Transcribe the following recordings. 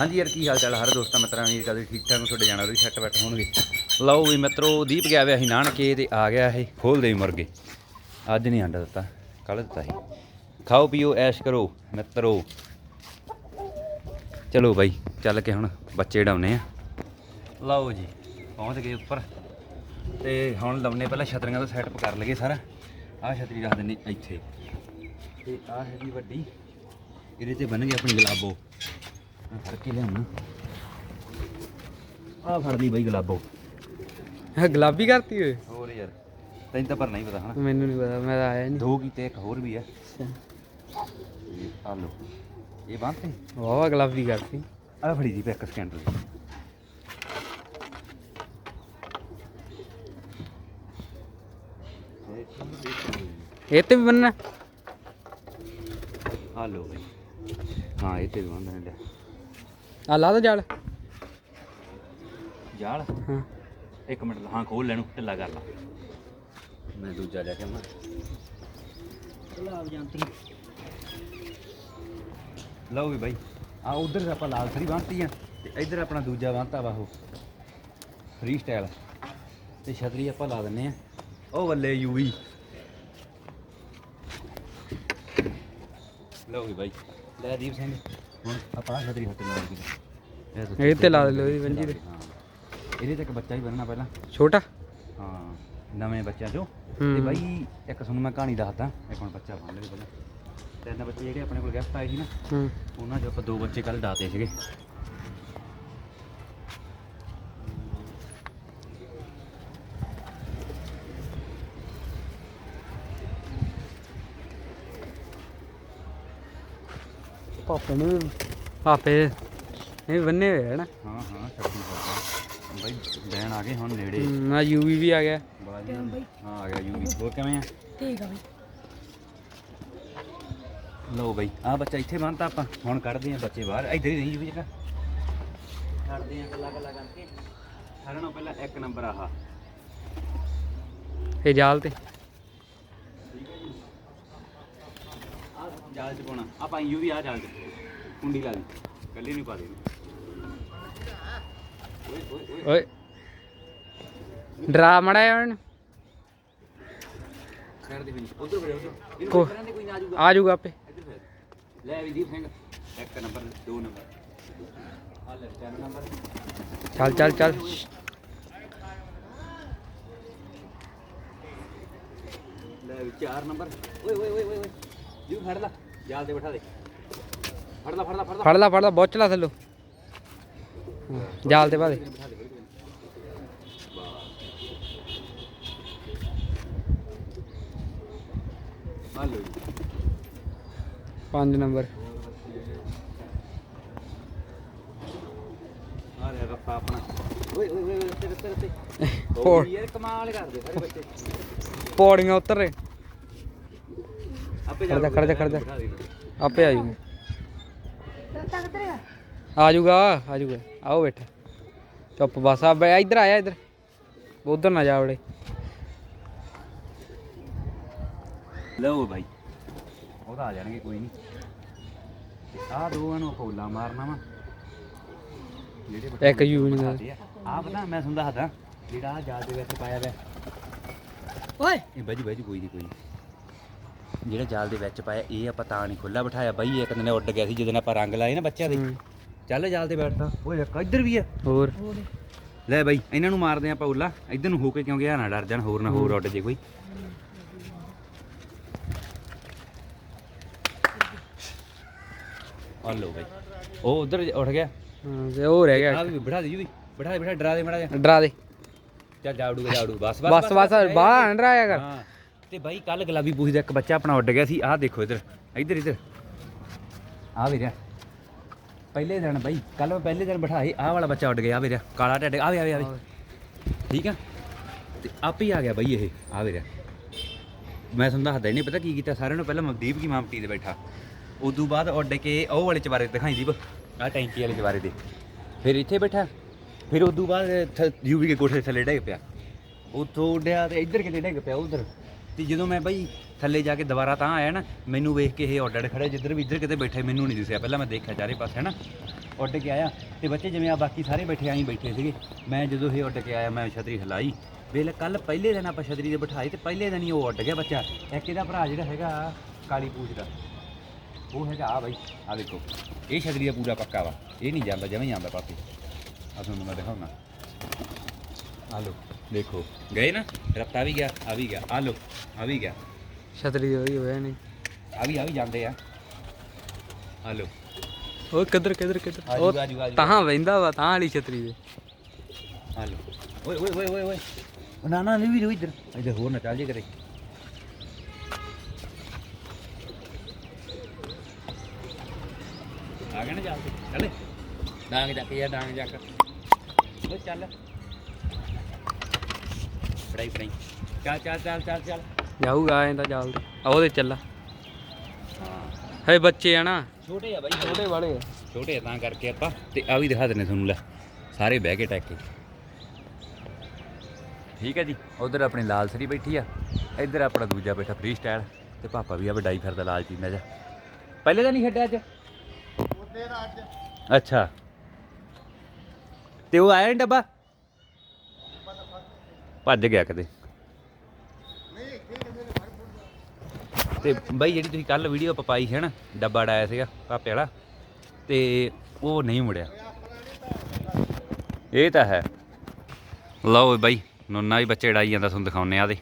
ਹਾਂਜੀ ਯਾਰ, ਕੀ ਹਾਲ ਚਾਲ ਹਰ ਦੋਸਤਾਂ ਮਿੱਤਰਾਂ ਉਮੀਦ ਕਰਦੇ ਠੀਕ ਠਾਕ ਨੂੰ ਤੁਹਾਡੇ ਜਾਣਾ ਵੀ ਸੈੱਟ ਬੈਠ ਹੋਣਗੇ। ਲਓ ਵੀ ਮਿੱਤਰੋ, ਦੀਪ ਗਿਆ ਵਿਆ ਸੀ ਨਾਨਕੇ ਤੇ ਆ ਗਿਆ ਇਹ। ਖੋਲਦੇ ਵੀ ਮੁਰਗੇ ਅੱਜ ਨਹੀਂ ਆਂਡਾ ਦਿੱਤਾ ਕੱਲ ਦਿੱਤਾ ਸੀ। ਖਾਓ, ਪੀਓ, ਐਸ਼ ਕਰੋ, ਮਿੱਤਰੋ। ਚਲੋ ਬਾਈ, ਚੱਲ ਕੇ ਹੁਣ ਬੱਚੇ ਡਾਉਨੇ ਆ। ਲਓ ਜੀ, ਪਹੁੰਚ ਗਏ ਉੱਪਰ। ਤੇ ਹੁਣ ਲਾਉਨੇ ਪਹਿਲਾਂ ਛਤਰੀਆਂ ਦਾ ਸੈਟਅਪ ਕਰ ਲਈਏ ਸਾਰਾ। ਆਹ ਛਤਰੀ ਰੱਖ ਦਿੰਨੇ ਇੱਥੇ। ਤੇ ਆਹ ਹੈਗੀ ਵੱਡੀ। ਇਹਦੇ ਤੇ ਬਣ ਗਈ ਆਪਣੀ ਗੁਲਾਬੋ। ਆਹ ਫੜ ਕੇ ਲਿਆਉਣਾ ਆਹ ਫੜ ਲਈ ਬਾਈ ਗੁਲਾਬੋ। ਹਾਂ ਗੁਲਾਬੀ ਕਰਤੀ ਓਏ। ਹੋਰ ਯਾਰ ਤੈਨੂੰ ਤਾਂ ਪਰ ਨਹੀਂ ਪਤਾ ਹਨਾ। ਮੈਨੂੰ ਨਹੀਂ ਪਤਾ ਮੈਂ ਤਾਂ ਆਇਆ ਨਹੀਂ। ਦੋ ਕੀਤੇ ਇੱਕ ਹੋਰ ਵੀ ਆ। ਇਹ ਆ ਲੋ ਇਹ ਬੰਨਤੇ ਵਾਵਾ ਗੁਲਾਬੀ ਕਰਤੀ। ਆ ਫੜੀ ਦੀ ਇੱਕ ਸਕਿੰਟ ਲਈ ਇਹ ਤੇ ਵੀ ਬੰਨਣਾ ਆ ਲੋ ਬਈ। ਹਾਂ ਇਹ ਤੇ ਵੀ ਬੰਨ੍ਹਣਾ ਲਿਆ ਆ ਲਾ ਦੋ ਜਾਲ। ਜਾਲ? ਹਾਂ। ਇੱਕ ਮਿੰਟ ਹਾਂ ਖੋਲ ਲੈਣੂ ਢਿੱਲਾ ਕਰ ਲਾ। ਮੈਂ ਦੂਜਾ ਲੈ ਕੇ ਆਵਾਂ। ਲਾਭ ਜਾਂਤੀ ਲਓ ਵੀ ਬਾਈ ਆ ਉਧਰ ਆਪਾਂ ਲਾਲ ਸਰੀ ਬੰਨਤੀ ਆ ਤੇ ਇੱਧਰ ਆਪਣਾ ਦੂਜਾ ਬੰਨਤਾ ਵਾ ਉਹ। ਫ੍ਰੀ ਸਟਾਈਲ ਤੇ ਛਤਰੀ ਆਪਾਂ ਲਾ ਦਿੰਨੇ ਆ। ਉਹ ਬੱਲੇ ਯੂਵੀ ਲਓ ਵੀ ਬਾਈ ਲੈ ਦੀਪ ਸਿੰਘ। ਆਪਾਂ ਆਹ ਛਤਰੀ ਹੱਥ ਲਾ ਕੇ ਇਹ ਤੇ ਲਾ ਲਓ ਇਹਦੀ ਵੰਜੀ ਤੇ ਹਾਂ। ਇਹਦੇ ਤੇ ਇੱਕ ਬੱਚਾ ਹੀ ਬੰਨਣਾ ਪਹਿਲਾਂ। ਛੋਟਾ? ਹਾਂ ਨਵੇਂ ਬੱਚਿਆਂ ਚੋਂ। ਤੇ। ਬਾਈ ਇੱਕ ਤੁਹਾਨੂੰ ਮੈਂ ਕਹਾਣੀ ਦੱਸਦਾ। ਇੱਕ ਹੁਣ ਬੱਚਾ ਬੰਨ ਪਹਿਲਾਂ। ਤਿੰਨ ਬੱਚੇ ਜਿਹੜੇ ਆਪਣੇ ਕੋਲ ਗੈਸਟ ਆਏ ਸੀ ਨਾ ਉਹਨਾਂ 'ਚੋਂ ਆਪਾਂ ਦੋ ਬੱਚੇ ਕੱਲ ਡਾਤੇ ਸੀਗੇ। ਪਾਪੇ ਨੇ ਵੀ- ਪਾਪੇ ਇਹ ਬੰਨੇ ਹੋਏ ਹੈ ਨਾ। ਹਾਂ ਹਾਂ ਕਰਦਾ। ਬਾਈ ਬੈਣ ਆ ਗਏ ਹੁਣ ਨੇੜੇ। ਨਾ ਯੂਵੀ ਵੀ ਆ ਗਿਆ। ਹਾਂ ਆ ਗਿਆ ਯੂਵੀ ਹੋਰ ਕਿਵੇਂ ਆ? ਠੀਕ ਆ ਬਈ। ਲਓ ਬਾਈ ਆ ਬੱਚਾ ਇੱਥੇ ਬੰਨਤਾ ਆਪਾਂ। ਹੁਣ ਕੱਢਦੇ ਆ ਬੱਚੇ ਬਾਹਰ। ਇੱਧਰ ਹੀ ਰਹੀ ਯੂਵੀ ਜਗਾ ਕੱਢਦੇ ਆ ਕੱਲਾ ਕੱਲਾ ਕਰਕੇ। ਸਾਰਿਆਂ ਨਾਲੋਂ ਪਹਿਲਾਂ ਇੱਕ ਨੰਬਰ ਆਹ। ਇਹ ਜਾਲ ਤੇ ਆ ਜਾਲ ਚ ਪਾਉਣਾ। ਆਪਾਂ ਯੂ ਵੀ ਆ ਜਾਲ ਚ ਕੁੰਡੀ ਲਾ ਲਈ। ਕੱਲੀ ਨਹੀਂ ਪਾ ਦੇ ਓਏ ਓਏ ਓਏ। ਡਰਾ ਮੜਾ ਹੁਣ। ਕਰ ਦੇ ਵੀ ਉਧਰ ਫਿਰ ਉਧਰ। ਇਹਨੂੰ ਕੋ- ਕਰਾਂ ਦੇ ਕੋਈ ਨਾ ਆਜੂਗਾ ਆ ਜਾਊਗਾ ਆਪੇ। ਇੱਧਰ ਫਿਰ ਲੈ ਵੀ ਦੀਪ ਸਿੰਘ ਇੱਕ ਨੰਬਰ ਦੋ ਨੰਬਰ। ਆ ਲੈ ਚਾਰ ਨੰਬਰ। ਚੱਲ ਚੱਲ ਚੱਲ। ਲੈ ਵੀ ਚਾਰ ਨੰਬਰ। ਓਏ ਓਏ ਓਏ ਓਏ ਓਏ। ਜੂ ਫੜ ਲੈ। ਜਾਲ ਬਿਠਾ ਦੇ। ਫੜ ਲੈ ਫੜ ਲੈ ਫੜ ਲੈ। ਫੜ ਲਾ ਫੜ ਲਾ ਬਹੁਤ ਚਲਾ ਥੱਲੋ। ਜਾਲ ਤੇ ਪਾ ਦੇ। ਬਿਠਾ ਦੇ ਆ ਲਓ ਜੀ। 5 ਨੰਬਰ। ਆ ਰਿਹਾ ਆਪਣਾ। ਓਏ ਓਏ ਓਏ ਤੇਰੇ ਤੇਰੇ ਤੇ ਹੋਰ। ਹੋਰ ਯਾਰ ਕਮਾਲ ਕਰਦੇ ਸਾਰੇ ਬੱਚੇ। ਪੌੜੀਆਂ ਉਤਰ ਰਹੇ। ਖੜ ਜਾ, ਖੜ ਜਾ, ਖੜ ਜਾ। ਦੇ। ਆਪੇ ਆ ਜਾਊਗਾ ਆ ਜਾਊਗਾ ਆ ਜਾਊਗਾ ਆਓ ਬੈਠਾ। ਚੁੱਪ ਬਸ ਆ ਬੈ ਇੱਧਰ ਆਇਆ ਇੱਧਰ। ਉਧਰ ਨਾ ਜਾ ਵੜੇ ਲਓ ਭਾਈ ਉਹ ਤਾਂ ਆ ਜਾਣਗੇ ਕੋਈ ਨਹੀਂ। ਆਹ ਦੋਵਾਂ ਨੂੰ ਫੋਲਾ ਮਾਰਨਾ ਵਾ। ਜਿਹੜੇ ਇੱਕ ਯੂ ਨਹੀਂ ਦਾ ਆ। ਪਤਾ ਮੈਂ ਤੁਹਾਨੂੰ ਦੱਸਦਾ ਜਿਹੜਾ ਆਹ ਜਾਲ ਦੇ ਵਿੱਚ ਪਾਇਆ ਹੋਇਆ ਓਏ! ਇਹ ਬਾਜੀ ਬਾਜੀ ਕੋਈ ਨਹੀਂ ਕੋਈ ਨੀ। ਜਿਹੜਾ ਜਾਲ ਦੇ ਵਿੱਚ ਪਾਇਆ ਇਹ ਆਪਾਂ ਤਾਂ ਨਹੀਂ ਖੁੱਲਾ ਬਿਠਾਇਆ। ਬਾਈ ਇੱਕ ਦਿਨ ਉੱਡ ਗਿਆ ਸੀ ਜਦੋਂ ਆਪਾਂ ਰੰਗ ਲਾਏ ਨਾ ਬੱਚਿਆਂ ਦੇ। ਚੱਲ ਜਾਲ ਤੇ ਬੈਠਦਾ ਓਏ ਇੱਕ ਇੱਧਰ ਵੀ ਆ। ਹੋਰ। ਲੈ ਬਾਈ ਇਹਨਾਂ ਨੂੰ ਮਾਰਦੇ ਆਪਾਂ ਉੱਲਾ। ਇੱਧਰ ਨੂੰ ਹੋ ਕੇ ਕਿਉਂਕਿ ਆ ਨਾ ਡਰ ਜਾਣ ਹੋਰ ਨਾ ਹੋਰ ਉੱਡ ਜੇ ਕੋਈ। ਆ ਲਓ ਬਾਈ। ਉਹ ਉਧਰ ਉੱਠ ਗਿਆ। ਹਾਂ ਤੇ ਉਹ ਰਹਿ ਆ ਗਿਆ ਵੀ ਬਿਠਾ ਦੇ ਜੀ ਵੀ। ਬਿਠਾ ਦੇ ਬਿਠਾ ਡਰਾ ਦੇ ਮੜਾ ਜਾ ਡਰਾ ਦੇ। ਚੱਲ ਜਾੜੂਗਾ ਜਾੜੂ ਬਸ ਬਸ ਬਸ। ਬਾਹਰ ਨਾ ਡਰਾਇਆ ਕਰ। ਹਾਂ। ਤੇ ਬਾਈ ਕੱਲ ਗੁਲਾਬੀ ਪੂਛ ਦਾ ਇੱਕ ਬੱਚਾ ਆਪਣਾ ਉੱਡ ਗਿਆ ਸੀ। ਆਹ ਦੇਖੋ ਇੱਧਰ ਇੱਧਰ ਇੱਧਰ। ਆ ਵੀਰਿਆ, ਪਹਿਲੇ ਦਿਨ ਬਾਈ ਕੱਲ ਮੈਂ ਪਹਿਲੇ ਦਿਨ ਬਿਠਾਏ, ਆਹ ਵਾਲਾ ਬੱਚਾ ਉੱਡ ਗਿਆ ਆ ਵੀਰਿਆ, ਕਾਲਾ ਟੱਡ ਆਵੇ ਆਵੇ ਆਵੇ ਠੀਕ ਆ? ਤੇ ਆਪ ਹੀ ਆ ਗਿਆ ਬਾਈ ਇਹ ਆ ਵੀਰਿਆ। ਮੈਂ ਤੁਹਾਨੂੰ ਦੱਸਦਾ ਨਹੀਂ, ਪਤਾ ਕੀ ਕੀਤਾ? ਸਾਰਿਆਂ ਨੂੰ ਪਹਿਲਾਂ ਮਨਦੀਪ ਕੀ ਮਾਮਟੀ ਤੇ ਬੈਠਾ। ਉਦੋਂ ਬਾਅਦ ਉੱਡ ਕੇ ਉਹ ਵਾਲੇ ਚਵਾਰੇ ਦਿਖਾਈ ਦੀਪ, ਆਹ ਟੈਂਕੀ ਵਾਲੇ ਚਵਾਰੇ ਦੇ ਫਿਰ ਇੱਥੇ ਬੈਠਾ। ਫਿਰ ਉਦੋਂ ਬਾਅਦ ਯੂਵੀ ਕੇ ਕੋਠੇ ਥੱਲੇ ਡਿੱਗ ਪਿਆ। ਉੱਥੋਂ ਉੱਡਿਆ ਤੇ ਇੱਧਰ ਕਿਤੇ ਡਿੱਗ ਪਿਆ, ਉਧਰ। ਤੇ ਜਦੋਂ ਮੈਂ ਬਾਈ ਥੱਲੇ ਜਾ ਕੇ ਦੁਬਾਰਾ ਤਾਂ ਆਇਆ ਨਾ, ਮੈਨੂੰ ਵੇਖ ਕੇ ਇਹ ਉੱਡ ਖੜੇ ਜਿੱਧਰ ਵੀ ਇੱਧਰ ਕਿਤੇ ਬੈਠੇ, ਮੈਨੂੰ ਨਹੀਂ ਦਿਸਿਆ। ਪਹਿਲਾਂ ਮੈਂ ਦੇਖਿਆ ਚਾਰੇ ਪਾਸੇ ਨਾ ਉੱਡ ਕੇ ਆਇਆ। ਤੇ ਬੱਚੇ ਜਿਵੇਂ ਆ, ਬਾਕੀ ਸਾਰੇ ਬੈਠੇ ਆਈ ਬੈਠੇ ਸੀਗੇ। ਮੈਂ ਜਦੋਂ ਇਹ ਉੱਡ ਕੇ ਆਇਆ, ਮੈਂ ਛਤਰੀ ਹਿਲਾਈ। ਵੇਲੇ ਕੱਲ ਪਹਿਲੇ ਦਿਨ ਆਪਾਂ ਛਤਰੀ ਦੇ ਬਿਠਾਈ ਤੇ ਪਹਿਲੇ ਦਿਨ ਹੀ ਉਹ ਉੱਡ ਗਿਆ ਬੱਚਾ। ਇੱਕ ਇਹਦਾ ਭਰਾ ਜਿਹੜਾ ਹੈਗਾ, ਕਾਲੀ ਪੂਜ ਦਾ। ਉਹ ਹੈਗਾ ਆ ਬਾਈ ਆ ਦੇਖੋ। ਇਹ ਛਤਰੀ ਦਾ ਪੂਰਾ ਪੱਕਾ ਵਾ। ਇਹ ਨਹੀਂ ਜਾਂਦਾ, ਜਿਵੇਂ ਹੀ ਜਾਂਦਾ ਪਾਸੇ। ਆ ਤੁਹਾਨੂੰ ਮੈਂ ਦਿਖਾਉਣਾ। ਆ ਲੋ ਦੇਖੋ ਗਏ ਨਾ ਰਫਤਾ ਵੀ ਗਿਆ ਆ ਵੀ ਗਿਆ ਆ ਲੋ ਆ ਵੀ ਗਿਆ ਛਤਰੀ ਦੇ ਉਹੀ ਹੋਇਆ ਨਹੀਂ ਆ ਵੀ ਆ ਵੀ ਜਾਂਦੇ ਆ ਆ ਲੋ ਓਏ ਕਿੱਧਰ ਕਿੱਧਰ ਕਿੱਧਰ ਉਹ ਆਜੂ ਆਜੂ ਤਾਂ ਵਹਿੰਦਾ ਵਾ ਤਾਂ ਵਾਲੀ ਛਤਰੀ ਦੇ ਆ ਲੋ ਓਏ ਓਏ ਓਏ ਓਏ ਓਏ ਉਹ ਨਾ ਨਾ ਨਹੀਂ ਵੀ ਇੱਧਰ ਇੱਧਰ ਹੋਰ ਨਾ ਚੱਲ ਜੇ ਕਰੇ ਆ ਗਿਆ ਨਾ ਚੱਲ ਤੇ ਚੱਲੇ ਡਾਂਗ ਚੱਕ ਯਾ ਡਾਂਗ ਚੱਕ ਓ ਚੱਲ ਫੜਾਈ ਫੜਾਈ। ਚੱਲ ਚੱਲ ਚੱਲ ਚੱਲ ਚੱਲ। ਜਾਊਗਾ ਐਂ ਤਾਂ ਚੱਲ ਆ ਉਹਦੇ ਚੱਲਾ। ਹੈ। ਬੱਚੇ ਆ ਨਾ। ਛੋਟੇ ਆ ਬਾਈ। ਛੋਟੇ ਵਾਲੇ ਆ। ਛੋਟੇ ਆ ਤਾਂ ਕਰਕੇ ਆਪਾਂ। ਤੇ ਆ ਵੀ ਦਿਖਾ ਦਿੰਨੇ ਤੁਹਾਨੂੰ ਲੈ। ਸਾਰੇ ਬਹਿ ਕੇ ਟੈਕ ਕੇ। ਠੀਕ ਹੈ ਜੀ। ਉਧਰ ਆਪਣੀ ਲਾਲ ਸਰੀ ਬੈਠੀ ਆ। ਇੱਧਰ ਆਪਣਾ ਦੂਜਾ ਬੈਠਾ ਫ੍ਰੀ ਸਟਾਈਲ ਤੇ ਪਾਪਾ ਵੀ ਆ ਵਡਾਈ ਫਿਰਦਾ ਲਾਲ ਚੀਨਾ ਜਾ ਪਹਿਲੇ ਤਾਂ ਨਹੀਂ ਛੱਡਿਆ ਅੱਜ? ਅੱਛਾ। ਤੇ ਉਹ ਆਇਆ ਨਹੀਂ ਡੱਬਾ? ਭੱਜ ਗਿਆ ਕਦੇ ਤੇ ਬਾਈ ਜਿਹੜੀ ਤੁਸੀਂ ਕੱਲ ਵੀਡੀਓ ਪਾਈ ਹੈ ਨਾ, ਡੱਬਾ ਡਾਇਆ ਸੀਗਾ ਪਾਪੇ ਵਾਲਾ, ਤੇ ਉਹ ਨਹੀਂ ਮੁੜਿਆ। ਇਹ ਤਾਂ ਹੈ। ਲਓ ਬਾਈ, ਨੋਨਾ ਵੀ ਬੱਚੇ ਡਾਈ ਜਾਂਦਾ, ਤੁਹਾਨੂੰ ਦਿਖਾਉਨੇ ਆ ਦੇ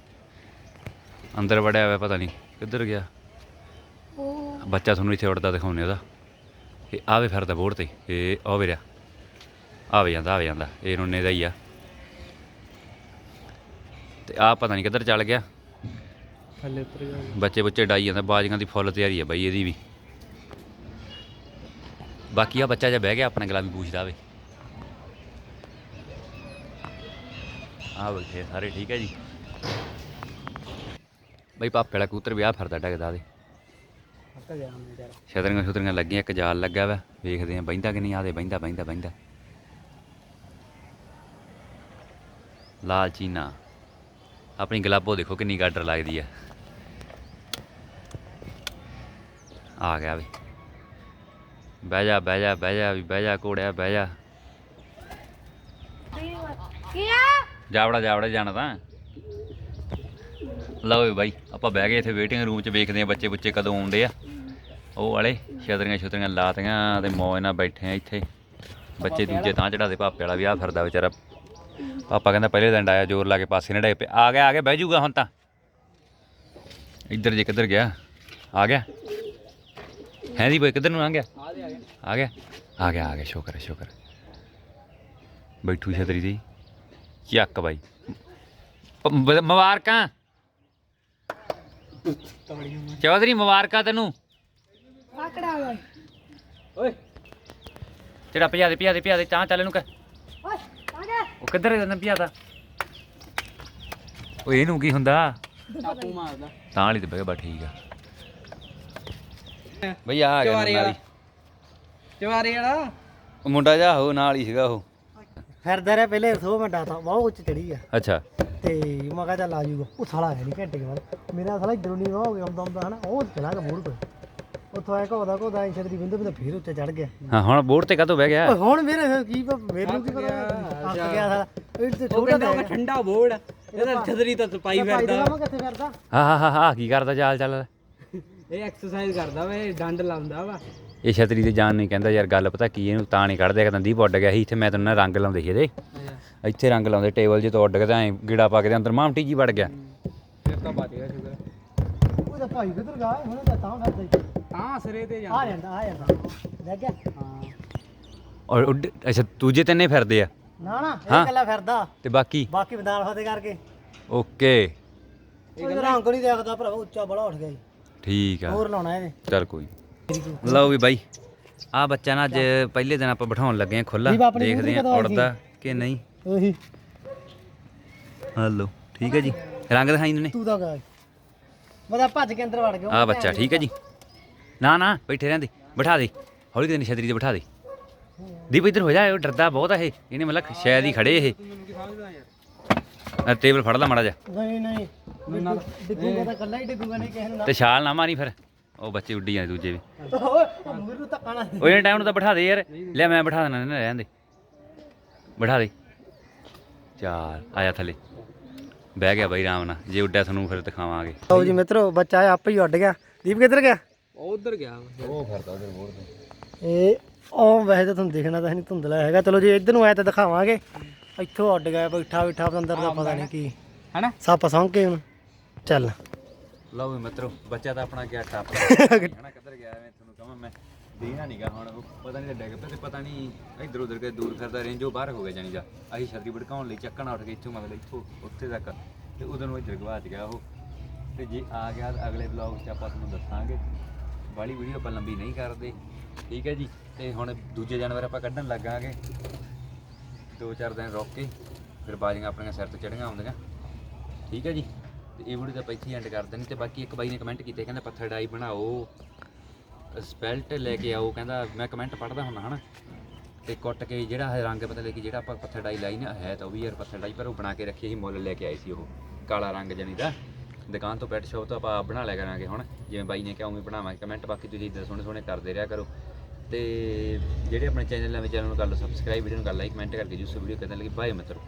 ਅੰਦਰ ਵੜਿਆ ਹੋਇਆ ਪਤਾ ਨਹੀਂ ਕਿੱਧਰ ਗਿਆ। ਬੱਚਾ ਤੁਹਾਨੂੰ ਇੱਥੇ ਉੜਦਾ ਦਿਖਾਉਨੇ ਉਹਦਾ। ਇਹ ਆਵੇ ਫਿਰਦਾ ਬੋਰ ਤੇ, ਇਹ ਆਵੇ ਰਿਹਾ। ਆਵੇ ਜਾਂਦਾ ਆਵੇ ਜਾਂਦਾ, ਇਹ ਨੋਨੇ ਦਾ ਹੀ ਆ। ਤੇ ਆ ਪਤਾ ਨਹੀਂ ਕਿੱਧਰ ਚੱਲ ਗਿਆ। ਥੱਲੇ ਉਤਰ ਜਾ ਬੱਚੇ ਬੱਚੇ ਡਾਈ ਜਾਂਦਾ ਬਾਜੀਆਂ ਦੀ ਫੁੱਲ ਤਿਆਰੀ ਹੈ ਬਾਈ ਇਹਦੀ ਵੀ। ਬਾਕੀ ਆ ਬੱਚਾ ਜਿਹਾ ਬਹਿ ਗਿਆ ਆਪਣਾ ਗੁਲਾਬੀ ਪੂਛਦਾ ਵੇ। ਆ ਬੈਠੇ ਸਾਰੇ ਠੀਕ ਹੈ ਜੀ। ਬਈ ਪਾਪੇ ਵਾਲਾ ਕੂਤਰ ਵੀ ਆ ਫਿਰਦਾ ਡਗਦਾ ਦੇ ਗਿਆ ਛਤਰੀਆਂ ਛਤਰੀਆਂ ਲੱਗੀਆਂ ਇੱਕ ਜਾਲ ਲੱਗਾ ਵਾ ਵੇਖਦੇ ਆ ਬੈਂਦਾ ਕਿ ਨਹੀਂ ਆਦੇ ਬੈਂਦਾ ਬੈਂਦਾ ਬੈਂਦਾ ਲਾਲ ਚੀਨਾ ਆਪਣੀ ਗਲਾਬੋ ਦੇਖੋ ਕਿੰਨੀ ਗਾਡਰ ਲੱਗਦੀ ਆ। ਆ ਗਿਆ ਵੀ। ਬਹਿ ਜਾ ਬਹਿ ਜਾ ਬਹਿ ਜਾ ਵੀ ਬਹਿ ਜਾ ਕੋੜਿਆ ਬਹਿ ਜਾ। ਕੀ ਆ ਜਾਵੜਾ ਜਾਵੜਾ ਜਾਣਾ ਤਾਂ। ਲਓ ਵੀ ਬਾਈ ਆਪਾਂ ਬਹਿ ਗਏ ਇੱਥੇ ਵੇਟਿੰਗ ਰੂਮ 'ਚ ਵੇਖਦੇ ਆ ਬੱਚੇ ਬੁੱਚੇ ਕਦੋਂ ਆਉਂਦੇ ਆ। ਉਹ ਵਾਲੇ ਛਤਰੀਆਂ ਛਤਰੀਆਂ ਲਾਤੀਆਂ ਤੇ ਮੌਜ ਨਾਲ ਬੈਠੇ ਆ ਇੱਥੇ। ਬੱਚੇ ਦੂਜੇ ਤਾਂ ਚੜਾਦੇ ਪਾਪੇ ਵਾਲਾ ਵੀ ਆ ਫਿਰਦਾ ਵਿਚਾਰਾ। ਪਾਪਾ ਕਹਿੰਦਾ ਪਹਿਲੇ ਦਿਨ ਆਇਆ ਜ਼ੋਰ ਲਾ ਕੇ ਪਾਸੇ ਨੜੇ ਪਏ। ਆ ਗਿਆ ਆ ਗਿਆ ਬਹਿ ਜਾਊਗਾ ਹੁਣ ਤਾਂ। ਇੱਧਰ ਜੇ ਕਿੱਧਰ ਗਿਆ ਆ ਗਿਆ। ਹੈ ਦੀ ਬਈ ਕਿੱਧਰ ਨੂੰ ਆ ਗਿਆ? ਆ ਗਿਆ ਆ ਗਿਆ ਆ ਗਿਆ ਆ ਗਿਆ ਸ਼ੁਕਰ ਹੈ। ਸ਼ੁਕਰ। ਬੈਠੂ ਛਤਰੀ ਦੀ। ਚੱਕ ਬਾਈ। ਮੁਬਾਰਕਾਂ। ਚੌਧਰੀ ਮੁਬਾਰਕਾਂ ਤੈਨੂੰ। ਆਕੜਾ ਓਏ। ਓਏ। ਜਿਹੜਾ ਭਜਾ ਦੇ ਭਜਾ ਦੇ ਭਜਾ ਦੇ ਤਾਂ ਚੱਲ ਇਹਨੂੰ ਗਿਆ ਉਹ ਕਿੱਧਰ ਜਾਂਦਾ ਭਜਾਦਾ ਉਹ ਇਹਨੂੰ ਕੀ ਹੁੰਦਾ? ਚਾਕੂ ਮਾਰਦਾ। ਤਾਂ ਵਾਲੀ ਤੇ ਬਹਿ ਬਾ ਠੀਕ ਆ। ਬਈ ਆ ਗਿਆ ਚਵਾਰੇ ਨਾਲ ਵਾਲਾ। ਹੀ। ਚਵਾਰੇ ਵਾਲਾ? ਉਹ ਮੁੰਡਾ ਜਾ ਉਹ ਨਾਲ ਹੀ ਸੀਗਾ ਉਹ। ਫਿਰਦਾ ਰਿਹਾ ਪਹਿਲੇ ਸੋ ਮੈਂ ਡਾਤਾ ਬਹੁਤ ਉੱਚ ਚੜੀ ਆ। ਅੱਛਾ। ਤੇ ਮੈਂ ਕਿਹਾ ਚੱਲ ਆ ਜੂਗਾ ਉਹ ਸਾਲਾ ਹੈ ਨਹੀਂ ਘੰਟੇ ਕੇ ਬਾਅਦ। ਮੇਰਾ ਸਾਲਾ ਇਧਰੋਂ ਨਹੀਂ ਹੋ ਗਿਆ ਆਉਂਦਾ ਆਉਂਦਾ ਹਨਾ ਉਹ ਚਲਾ ਗਿਆ ਮੂੜ ਕੋਲ ਉੱਥੋਂ ਆਇਆ ਘੋਦਾ ਘੋਦਾ ਛਤਰੀ ਬਿੰਦੂ ਬਿੰਦੂ ਫੇਰ ਉੱਤੇ ਚੜ ਗਿਆ। ਹਾਂ ਹੁਣ ਬੋਰਡ ਤੇ ਕਾਹਤੋਂ ਬਹਿ ਗਿਆ? ਹੁਣ ਮੇਰੇ ਕੀ ਪ- ਮੈਨੂੰ ਕੀ ਪਤਾ ਅੱਕ ਗਿਆ ਸਾਲਾ। ਇਹ ਤੇ ਉਹ ਛੋਟਾ ਕਹਿੰਦਾ ਤਾਂ ਮੈਂ ਠੰਡਾ ਬੋੜ ਇਹਦਾ ਛਤਰੀ ਤਾਂ ਪਾਈ ਫਿਰਦਾ। ਮੈਂ ਕਿੱਥੇ ਫਿਰਦਾ? ਹਾਂ ਹਾਂ ਹਾਂ ਹਾਂ ਕੀ ਕਰਦਾ ਚਾਲ ਚੱਲ? ਇਹ ਐਕਸਰਸਾਈਜ਼ ਕਰਦਾ ਵਾ ਇਹ ਡੰਡ ਲਾਉਂਦਾ ਵਾ। ਇਹ ਛਤਰੀ ਤੇ ਜਾਣ ਨਹੀਂ ਕਹਿੰਦਾ ਯਾਰ ਗੱਲ ਪਤਾ ਕੀ ਇਹਨੂੰ ਤਾਂ ਨਹੀਂ ਕੱਢਦੇ ਦੀਪ ਉੱਡ ਗਿਆ ਸੀ ਇੱਥੇ ਮੈਂ ਤੈਨੂੰ ਨਾ ਰੰਗ ਲਾਉਂਦੇ ਸੀ ਇਹਦੇ। ਇੱਥੇ ਰੰਗ ਲਾਉਂਦੇ ਟੇਬਲ 'ਚ ਤੋਂ ਉੱਡ ਕੇ ਤਾਂ ਐਂ ਗਿੜਾ ਪਾ ਕੇ ਤੇ ਅੰਦਰ ਮਾਮਟੀ ਜੀ ਵੜ ਗਿਆ। ਫਿਰ ਤਾਂ ਬਚ ਗਿਆ ਸ਼ੁਕਰ। ਉਹਦਾ ਭਾਈ ਕਿੱਧਰ ਗਿਆ ਹੁਣ ਤਾਂ ਤਾਂ ਫਿਰਦਾ ਹੀ। ਤਾਂ ਸਿਰੇ ਤੇ ਆ ਜਾਂਦਾ ਜਾਂਦਾ ਆ ਜਾਂਦਾ। ਲੈ ਗਿਆ ਹਾਂ। ਔਰ ਉੱਡ- ਅੱਛਾ ਦੂਜੇ ਤਿੰਨੇ ਫਿਰਦੇ ਆ? ਨਾ ਨਾ ਹਾਂ। ਇਹ ਕੱਲਾ ਫਿਰਦਾ। ਤੇ ਬਾਕੀ? ਬਾਕੀ ਬਦਾਲ ਫਤੇ ਕਰਕੇ। ਓਕੇ। ਉਹ ਰੰਗ ਨਹੀਂ ਦੇਖਦਾ ਭਰਾ ਉੱਚਾ ਬੜਾ ਉੱਠ ਗਿਆ ਜੀ। ਠੀਕ ਆ। ਹੋਰ ਲਾਉਣਾ ਇਹਨੇ। ਚੱਲ ਕੋਈ ਲਓ ਵੀ ਬਾਈ ਆ ਬੱਚਾ ਨਾ ਅੱਜ ਪਹਿਲੇ ਦਿਨ ਆਪਾਂ ਬਿਠਾਉਣ ਲੱਗੇ ਆ ਖੁੱਲਾ ਦੀਪ ਆਪਣੀ ਦੇਖਦੇ ਆ ਉੜਦਾ ਕਿ ਨਹੀਂ। ਉਹੀ। ਹਲੋ ਠੀਕ ਹੈ ਜੀ। ਰੰਗ ਦਿਖਾਈ ਨੇ। ਤੂੰ ਤਾਂ ਗਾ। ਮਦਾ ਭੱਜ ਕੇ ਅੰਦਰ ਵੜ ਗਿਆ। ਆ ਬੱਚਾ ਠੀਕ ਹੈ ਜੀ। ਨਾ ਨਾ ਬੈਠੇ ਰਹਿੰਦੇ ਬਿਠਾ ਦੇ ਹੌਲੀ ਕਿਤੇ ਛਤਰੀ ਤੇ ਬਿਠਾ ਦੇ। ਦੀਪ ਇੱਧਰ ਹੋ ਜਾ ਉਹ ਡਰਦਾ ਬਹੁਤ ਆ ਇਹ ਇਹਨੇ ਮਤਲਬ ਸ਼ਾਇਦ ਹੀ ਖੜੇ ਇਹ। ਮੈਨੂੰ ਕੀ ਸਮਝਦਾ ਯਾਰ ਆ ਟੇਬਲ ਫੜ ਲਾ ਮਾੜਾ ਜਾ ਨਹੀਂ ਨਹੀਂ ਡਿੱਗੂਗਾ ਤਾਂ ਕੱਲਾ ਹੀ ਡਿੱਗੂਗਾ ਨਹੀਂ ਕਿਸੇ ਨੂੰ ਨਾ। ਤੇ ਛਾਲ ਨਾ ਮਾਰੀ ਫਿਰ ਉਹ ਬੱਚੇ ਉੱਡੀ ਜਾਂਦੇ ਦੂਜੇ ਵੀ। ਓਏ ਉਹ ਮੂਰ ਨੂੰ ਧੱਕਾ ਨਾ ਉਹ ਇਹਨਾਂ ਟਾਈਮ ਨੂੰ ਤਾਂ ਬਿਠਾ ਦੇ ਯਾਰ ਲੈ ਮੈਂ ਬਿਠਾ ਦੇਣਾ ਇਹਨਾਂ ਰਹਿਣ ਦੇ। ਬਿਠਾ ਦੇ। ਚਾਰ ਆਇਆ ਥੱਲੇ। ਬਹਿ ਗਿਆ ਬਾਈ ਆਰਾਮ ਨਾਲ ਜੇ ਉੱਡਿਆ ਤੁਹਾਨੂੰ ਫਿਰ ਦਿਖਾਵਾਂਗੇ। ਲਓ ਜੀ ਮਿੱਤਰੋ ਬੱਚਾ ਇਹ ਆਪੇ ਹੀ ਉੱਡ ਗਿਆ। ਦੀਪ ਕਿੱਧਰ ਗਿਆ? ਉਹ ਉਧਰ ਗਿਆ ਉਹ ਫਿਰਦਾ ਉਧਰ ਬੋਰਡ ਇਹ ਉਹ ਵੈਸੇ ਤਾਂ ਤੁਹਾਨੂੰ ਦਿਖਣਾ ਤਾਂ ਨਹੀਂ ਧੁੰਦਲਾ ਹੈਗਾ। ਚਲੋ ਜੇ ਇੱਧਰ ਨੂੰ ਆਇਆ ਤਾਂ ਦਿਖਾਵਾਂਗੇ। ਇੱਥੋਂ ਉੱਡ ਗਿਆ ਬੈਠਾ ਬੈਠਾ ਅੰਦਰ ਦਾ ਪਤਾ ਨਹੀਂ ਕੀ। ਹੈਨਾ? ਸੱਪ ਸੌਂ ਕੇ ਹੁਣ। ਚੱਲ। ਲਓ ਵੀ ਮਿੱਤਰੋ ਬੱਚਾ ਤਾਂ ਆਪਣਾ ਗਿਆ ਟੱਪ। ਹਣਾ ਕਿੱਧਰ ਗਿਆ ਐਵੇਂ ਤੁਹਾਨੂੰ ਕਹਾਂ ਮੈਂ। ਦੇਣਾ ਨਹੀਂਗਾ ਹੁਣ ਉਹ ਪਤਾ ਨਹੀਂ ਡਿੱਗ ਪਿਆ ਤੇ ਪਤਾ ਨਹੀਂ ਇੱਧਰ ਉੱਧਰ ਕੇ ਦੂਰ ਫਿਰਦਾ ਰੇਂਜੋ ਬਾਹਰ ਹੋ ਗਿਆ ਜਾਨੀ ਜਾ। ਅਸੀਂ ਛੱਤਰੀ ਭੜਕਾਉਣ ਲਈ ਚੱਕਣਾ ਉੱਠ ਕੇ ਇੱਥੋਂ ਮਤਲਬ ਇੱਥੋਂ ਉੱਥੇ ਤੱਕ। ਤੇ ਉਦੋਂ ਨੂੰ ਇੱਧਰ ਗਵਾਚ ਗਿਆ ਉਹ। ਤੇ ਜੇ ਆ ਗਿਆ ਅਗਲੇ ਵਲੌਗ 'ਚ ਆਪਾਂ ਤੁਹਾਨੂੰ ਦੱਸਾਂਗੇ। ਬਾਲੀ ਵੀਡੀਓ ਆਪਾਂ ਲੰਬੀ ਨਹੀਂ ਕਰਦੇ। ਠੀਕ ਹੈ ਜੀ? ਤੇ ਹੁਣ ਦੂਜੇ ਜਾਨਵਰ ਆਪਾਂ ਕੱਢਣ ਲੱਗਾਂਗੇ। ਦੋ ਚਾਰ ਦਿਨ ਰੁਕ ਕੇ, ਫਿਰ ਬਾਜੀਆਂ ਆਪਣੀਆਂ ਸਿਰ ਤੇ ਚੜੀਆਂ ਆਉਂਦੀਆਂ ਠੀਕ ਹੈ ਜੀ? ਤੇ ਇਹ ਵੀਡੀਓ ਤਾਂ ਆਪਾਂ ਇੱਥੇ ਐਂਡ ਕਰ ਦੇਣੀ। ਤੇ ਬਾਕੀ ਇੱਕ ਬਾਈ ਨੇ ਕਮੈਂਟ ਕੀਤੇ, ਕਹਿੰਦਾ ਪੱਥਰ ਡਾਈ ਬਣਾਓ। ਸਪੈਲਟ ਲੈ ਕੇ ਆਓ, ਕਹਿੰਦਾ ਮੈਂ ਕਮੈਂਟ ਪੜਦਾ ਹੁੰਦਾ, ਹਨਾ? ਤੇ ਕੁੱਟ ਕੇ ਜਿਹੜਾ ਇਹ ਰੰਗ ਪਤਾ ਕਿ, ਜਿਹੜਾ ਆਪਾਂ ਪੱਥਰ ਡਾਈ ਲਾਈ ਨਾ, ਹੈ ਤਾਂ ਉਹ ਵੀ ਯਾਰ ਪੱਥਰ ਡਾਈ, ਪਰ ਉਹ ਬਣਾ ਕੇ ਰੱਖੀ ਸੀ ਮੁੱਲ ਲੈ ਕੇ ਆਏ ਸੀ ਉਹ। ਕਾਲਾ ਰੰਗ ਜਣੀ ਦਾ। ਦੁਕਾਨ ਤੋਂ ਪੈਟ ਸ਼ਾਪ ਤੋਂ ਆਪਾਂ ਆਪ ਬਣਾ ਲਿਆ ਕਰਾਂਗੇ ਹੁਣ। ਜਿਵੇਂ ਬਾਈ ਨੇ ਕਿਹਾ ਉਵੇਂ ਬਣਾਵਾਂਗੇ। ਕਮੈਂਟ ਬਾਕੀ ਤੁਸੀਂ ਇਦਾਂ ਸੋਹਣੇ ਸੋਹਣੇ ਕਰਦੇ ਰਿਹਾ ਕਰੋ। ਤੇ ਜਿਹੜੇ ਆਪਣੇ ਚੈਨਲ ਨਵੇਂ ਚੈਨਲ ਨੂੰ ਕਰ ਲਓ ਸਬਸਕ੍ਰਾਈਬ ਵੀਡੀਓ ਨੂੰ ਕਰ ਲਾਈਕ ਕਮੈਂਟ ਕਰਕੇ ਜੂਸ ਵੀਡੀਓ ਕਿਦਾਂ ਲੱਗੀ ਬਾਏ ਮਿੱਤਰੋ।